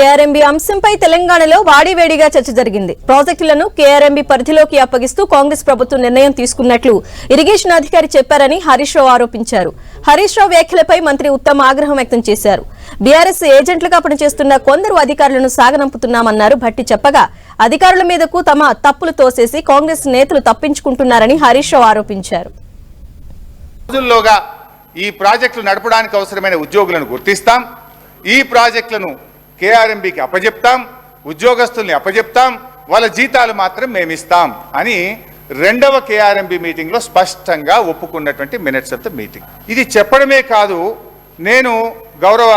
KRMB అంశంపై తెలంగాణలో వాడివేడిగా చర్చ జరిగింది. ప్రాజెక్టులను కేఆర్ఎంబీ పరిధిలోకి అప్పగిస్తూ కాంగ్రెస్ ప్రభుత్వం నిర్ణయం తీసుకున్నట్లు ఇరిగేషన్ అధికారి చెప్పారని హరీష్ రావు ఆరోపించారు. హరీష్ రావు వ్యాఖ్యలపై మంత్రి ఉత్తమ్ ఆగ్రహం వ్యక్తం చేశారు. బీఆర్ఎస్ ఏజెంట్లుగా పనిచేస్తున్న కొందరు అధికారులను సాగనంపుతున్నామన్నారు. భట్టి చెప్పగా అధికారుల మీదకు తమ తప్పులు తోసేసి కాంగ్రెస్ నేతలు తప్పించుకుంటున్నారని హరీష్ రావు ఆరోపించారు. ఈ ప్రాజెక్టులు నడపడానికి అవసరమైన ఉద్యోగులను గుర్తిస్తాం. ఈ ప్రాజెక్టులను కేఆర్ఎంబికి అప్పజెప్తాం ఉద్యోగస్తుల్ని అప్పజెప్తాం వాళ్ళ జీతాలు మాత్రం మేము ఇస్తాం అని రెండవ కేఆర్ఎంబి మీటింగ్లో స్పష్టంగా ఒప్పుకున్నటువంటి మినిట్స్ ఆఫ్ ద మీటింగ్. ఇది చెప్పడమే కాదు నేను గౌరవ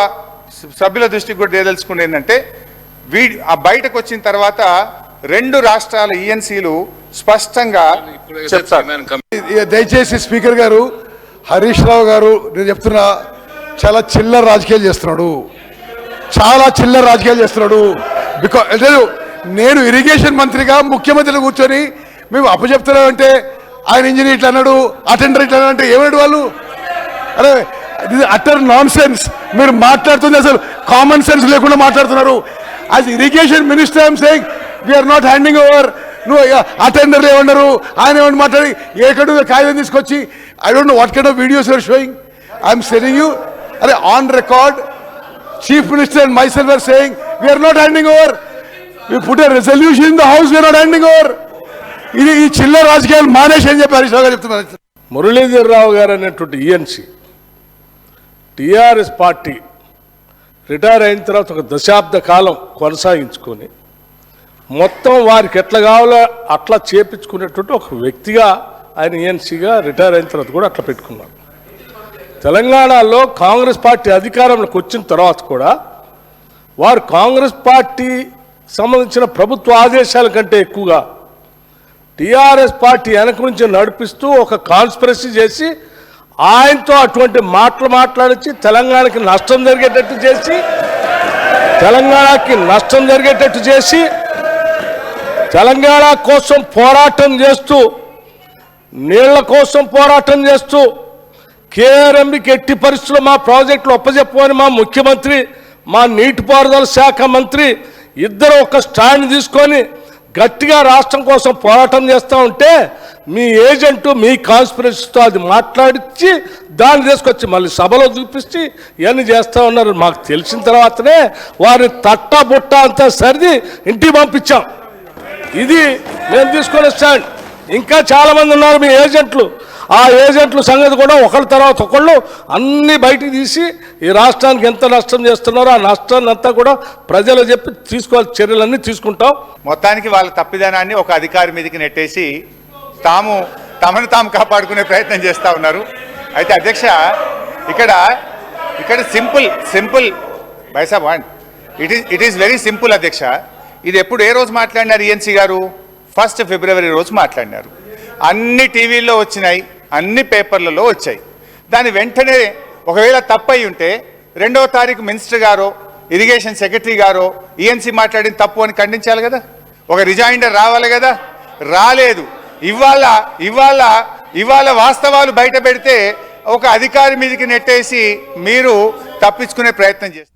సభ్యుల దృష్టికి కూడా తేదలుచుకునేది ఏంటంటే వీ ఆ బయటకు వచ్చిన తర్వాత రెండు రాష్ట్రాల ఈఎన్సీలు స్పష్టంగా చెప్తారు. దయచేసి స్పీకర్ గారు హరీష్ రావు గారు నేను చెప్తున్నా చాలా చిల్లర రాజకీయాలు చేస్తున్నాడు. చాలా చిల్లర రాజకీయాలు చేస్తున్నాడు. బికాజ్ లేదు నేను ఇరిగేషన్ మంత్రిగా ముఖ్యమంత్రిని కూర్చొని మేము అప్పచెప్తున్నామంటే ఆయన ఇంజనీర్ ఇట్లా అన్నాడు అటెండర్ ఇట్లా అన్నాడు అంటే ఏమన్నాడు వాళ్ళు? అరే ఇది అటర్ నాన్ సెన్స్ మీరు మాట్లాడుతుంది అసలు కామన్ సెన్స్ లేకుండా మాట్లాడుతున్నారు. As irrigation minister I'm saying we're not handing over నువ్వు అటెండర్లు ఏమన్నారు ఆయన ఏమన్నా మాట్లాడి ఏకడు కాగితం తీసుకొచ్చి I don't know what kind of videos are showing I'm telling you అరే on record chief minister and myself are saying we're not handing over we put a resolution in the house we're not handing over ఇది ఈ చిల్లర రాజకీయాలు మానేసి అని చెప్పి హరీష్ రావు గారు చెప్తున్నారు. గారు అనేటువంటి ఈఎన్సి టిఆర్ఎస్ పార్టీ రిటైర్ అయిన తర్వాత ఒక దశాబ్ద కాలం కొనసాగించుకొని మొత్తం వారికి ఎట్లా కావాలో అట్లా చేపించుకునేటువంటి ఒక వ్యక్తిగా ఆయన ఈఎన్సీగా రిటైర్ అయిన తర్వాత కూడా అట్లా పెట్టుకున్నారు. తెలంగాణలో కాంగ్రెస్ పార్టీ అధికారంలోకి వచ్చిన తర్వాత కూడా వారు కాంగ్రెస్ పార్టీ సంబంధించిన ప్రభుత్వ ఆదేశాల కంటే ఎక్కువగా టీఆర్ఎస్ పార్టీ వెనక నుంచి నడిపిస్తూ ఒక కాన్స్పిరసీ చేసి ఆయనతో అటువంటి మాటలు మాట్లాడించి తెలంగాణకి నష్టం జరిగేటట్టు చేసి తెలంగాణకి నష్టం జరిగేటట్టు చేసి తెలంగాణ కోసం పోరాటం చేస్తూ నీళ్ళ కోసం పోరాటం చేస్తూ కేఆర్ఎంబికి ఎట్టి పరిస్థితుల్లో మా ప్రాజెక్టులు ఒప్పజెప్పమని మా ముఖ్యమంత్రి మా నీటిపారుదల శాఖ మంత్రి ఇద్దరు ఒక స్టాండ్ తీసుకొని గట్టిగా రాష్ట్రం కోసం పోరాటం చేస్తూ ఉంటే మీ ఏజెంటు మీ కాన్స్పిరసీతో అది మాట్లాడించి దాన్ని తీసుకొచ్చి మళ్ళీ సభలో చూపించి ఇవన్నీ చేస్తూ ఉన్నారు. మాకు తెలిసిన తర్వాతనే వారిని తట్ట బుట్ట అంతా సరిది ఇంటికి పంపించాం. ఇది మేము తీసుకొని స్టాండ్. ఇంకా చాలామంది ఉన్నారు మీ ఏజెంట్లు. ఆ ఏజెంట్ల సంగతి కూడా ఒకళ్ళ తర్వాత ఒకళ్ళు అన్నీ బయటికి తీసి ఈ రాష్ట్రానికి ఎంత నష్టం చేస్తున్నారో ఆ నష్టాన్ని అంతా కూడా ప్రజలు చెప్పి తీసుకోవాలి చర్యలన్నీ తీసుకుంటాం. మొత్తానికి వాళ్ళ తప్పిదనాన్ని ఒక అధికారి మీదకి నెట్టేసి తాము తమను తాము కాపాడుకునే ప్రయత్నం చేస్తూ ఉన్నారు. అయితే అధ్యక్ష ఇక్కడ ఇక్కడ సింపుల్ సింపుల్ బైసా wand it is it is very simple అధ్యక్ష. ఇది ఎప్పుడు ఏ రోజు మాట్లాడినారు ఈఎన్సీ గారు? ఫస్ట్ ఫిబ్రవరి రోజు మాట్లాడినారు. అన్ని టీవీల్లో వచ్చినాయి అన్ని పేపర్లలో వచ్చాయి. దాని వెంటనే ఒకవేళ తప్పయి ఉంటే రెండవ తారీఖు మినిస్టర్ గారో ఇరిగేషన్ సెక్రటరీ గారో ఈఎన్సీ మాట్లాడిన తప్పు అని ఖండించాలి కదా? ఒక రిజైండర్ రావాలి కదా? రాలేదు. ఇవాళ ఇవాళ ఇవాళ వాస్తవాలు బయట పెడితే ఒక అధికారి మీదకి నెట్టేసి మీరు తప్పించుకునే ప్రయత్నం చేస్తారు.